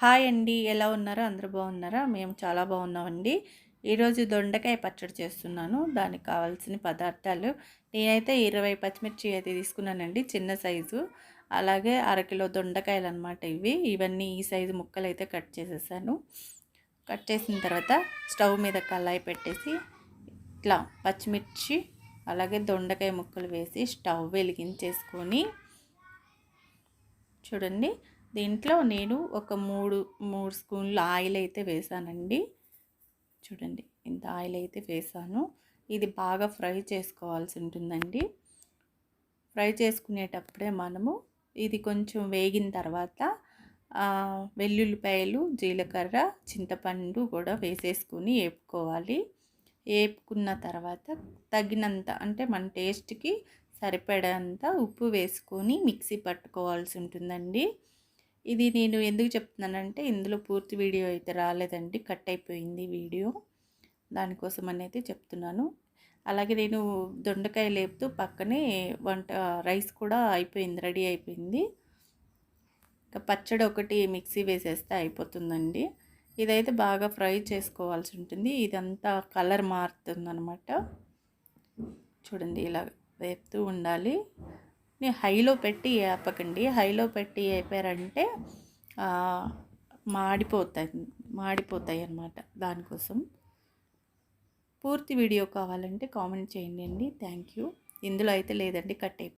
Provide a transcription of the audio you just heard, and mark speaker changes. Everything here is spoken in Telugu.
Speaker 1: హాయ్ అండి. ఎలా ఉన్నారో? అందరూ బాగున్నారా? మేము చాలా బాగున్నామండి. ఈరోజు దొండకాయ పచ్చడి చేస్తున్నాను. దానికి కావాల్సిన పదార్థాలు నేనైతే ఇరవై పచ్చిమిర్చి అయితే తీసుకున్నానండి చిన్న సైజు. అలాగే అరకిలో దొండకాయలు అనమాట ఇవి. ఇవన్నీ ఈ సైజు ముక్కలు అయితే కట్ చేసేసాను. కట్ చేసిన తర్వాత స్టవ్ మీద కళాయి పెట్టేసి ఇట్లా పచ్చిమిర్చి అలాగే దొండకాయ ముక్కలు వేసి స్టవ్ వెలిగించేసుకొని చూడండి. దీంట్లో నేను ఒక మూడు మూడు స్పూన్ల ఆయిల్ అయితే వేసానండి. చూడండి ఇంత ఆయిల్ అయితే వేసాను. ఇది బాగా ఫ్రై చేసుకోవాల్సి ఉంటుందండి. ఫ్రై చేసుకునేటప్పుడే మనము ఇది కొంచెం వేగిన తర్వాత వెల్లుల్లిపాయలు జీలకర్ర చింతపండు కూడా వేసేసుకుని వేపుకోవాలి వేపుకున్న తర్వాత తగినంత అంటే మన టేస్ట్కి సరిపడేంత ఉప్పు వేసుకొని మిక్సీ పట్టుకోవాల్సి ఉంటుందండి. ఇది నేను ఎందుకు చెప్తున్నానంటే ఇందులో పూర్తి వీడియో అయితే రాలేదండి కట్ అయిపోయింది వీడియో. దానికోసం అనేది చెప్తున్నాను. అలాగే నేను దొండకాయ లేపుతూ పక్కనే వంట రైస్ కూడా అయిపోయింది రెడీ అయిపోయింది. ఇంకా పచ్చడి ఒకటి మిక్సీ వేసేస్తే అయిపోతుందండి. ఇదైతే బాగా ఫ్రై చేసుకోవాల్సి ఉంటుంది. ఇదంతా కలర్ మారుతుంది అనమాట చూడండి ఇలా వేపుతూ ఉండాలి. హైలో పెట్టి వేపకండి హైలో పెట్టి వేపారంటే మాడిపోతాయి మాడిపోతాయి అన్నమాట దానికోసం. పూర్తి వీడియో కావాలంటే కామెంట్ చేయండి అండి. Thank you. ఇందులో అయితే లేదండి కట్ అయిపోయింది